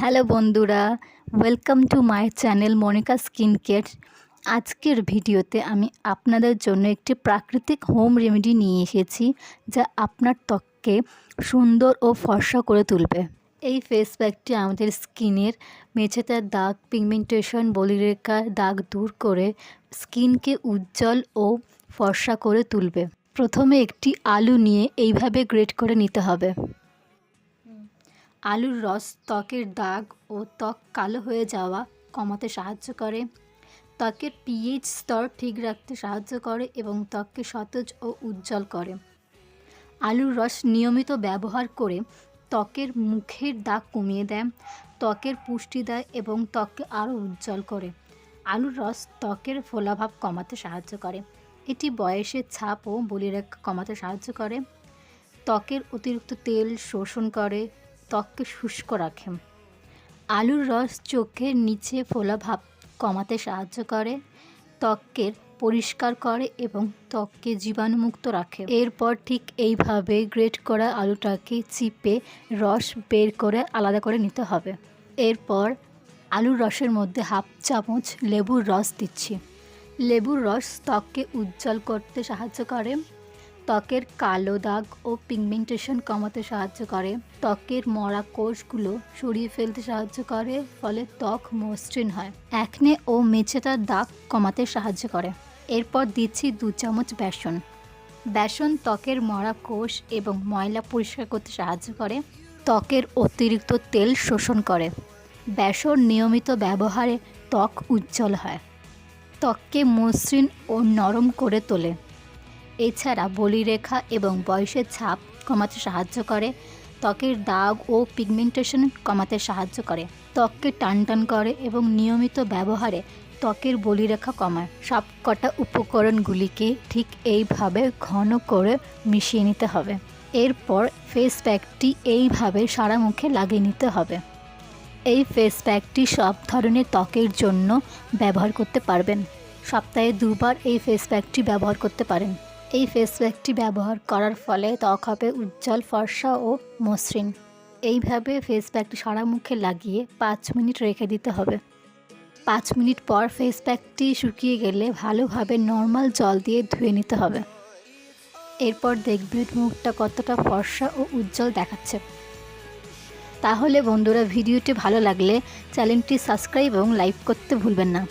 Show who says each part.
Speaker 1: Hello বন্ধুরা welcome to my channel Monika skin care আজকের ভিডিওতে আমি আপনাদের জন্য একটি প্রাকৃতিক হোম রেমেডি নিয়ে এসেছি, যা আপনার ত্বককে সুন্দর ও ফর্সা করে তুলবে। এই ফেস প্যাকটি আমাদের স্কিনের মেঝেতার দাগ পিগমেন্টেশন বলিরেখার দাগ দূর করে স্কিনকে উজ্জ্বল ও ফর্সা করে তুলবে। প্রথমে একটি আলু নিয়ে এইভাবে গ্রেট করে নিতে হবে। আলুর রস ত্বকের দাগ ও ত্বক কালো হয়ে যাওয়া কমাতে সাহায্য করে। ত্বকের পিএইচ স্তর ঠিক রাখতে সাহায্য করে এবং ত্বককে সতেজ ও উজ্জ্বল করে। আলুর রস নিয়মিত ব্যবহার করে ত্বকের মুখের দাগ কমিয়ে দেয়, ত্বকের পুষ্টি দেয় এবং ত্বককে আরও উজ্জ্বল করে। আলুর রস ত্বকের ফোলাভাব কমাতে সাহায্য করে। এটি বয়সের ছাপ ও বলিরেখা কমাতে সাহায্য করে। ত্বকের অতিরিক্ত তেল শোষণ করে ত্বককে শুষ্ক রাখে। আলুর রস চোখের নিচে ফোলা ভাব কমাতে সাহায্য করে, ত্বকের পরিষ্কার করে এবং ত্বককে জীবাণুমুক্ত রাখে। এরপর ঠিক এইভাবে গ্রেট করা আলুটাকে চিপে রস বের করে আলাদা করে নিতে হবে। এরপর আলুর রসের মধ্যে হাফ চামচ লেবুর রস দিচ্ছি। লেবুর রস ত্বককে উজ্জ্বল করতে সাহায্য করে। ত্বকের কালো দাগ ও পিগমেন্টেশন কমাতে সাহায্য করে। ত্বকের মরা কোষগুলো সরিয়ে ফেলতে সাহায্য করে, ফলে ত্বক মসৃণ হয়। একনে ও মেছেতার দাগ কমাতে সাহায্য করে। এরপর দিচ্ছি দু চামচ বেসন। বেসন ত্বকের মরা কোষ এবং ময়লা পরিষ্কার করতে সাহায্য করে, ত্বকের অতিরিক্ত তেল শোষণ করে। বেসন নিয়মিত ব্যবহারে ত্বক উজ্জ্বল হয়। ত্বককে মসৃণ ও নরম করে তোলে। এছাড়া বলিরেখা এবং বয়সের ছাপ কমাতে সাহায্য করে, ত্বকের দাগ ও পিগমেন্টেশন কমাতে সাহায্য করে, ত্বককে টান টান করে এবং নিয়মিত ব্যবহারে ত্বকের বলিরেখা কমায়। সব কটা উপকরণগুলিকে ঠিক এইভাবে ঘন করে মিশিয়ে নিতে হবে। এরপর ফেস প্যাকটি এইভাবে সারা মুখে লাগিয়ে নিতে হবে। এই ফেস প্যাকটি সব ধরনের ত্বকের জন্য ব্যবহার করতে পারবেন। সপ্তাহে দুবার এই ফেস প্যাকটি ব্যবহার করতে পারেন। এই ফেস প্যাকটি ব্যবহার করার ফলে ত্বক হবে উজ্জ্বল, ফর্সা ও মসৃণ। এইভাবে ফেস প্যাকটি সারা মুখে লাগিয়ে পাঁচ মিনিট রেখে দিতে হবে। পাঁচ মিনিট পর ফেস প্যাকটি শুকিয়ে গেলে ভালোভাবে নর্মাল জল দিয়ে ধুয়ে নিতে হবে। এরপর দেখবে মুখটা কতটা ফর্সা ও উজ্জ্বল দেখাচ্ছে। তাহলে বন্ধুরা, ভিডিওটি ভালো লাগলে চ্যানেলটি সাবস্ক্রাইব এবং লাইক করতে ভুলবেন না।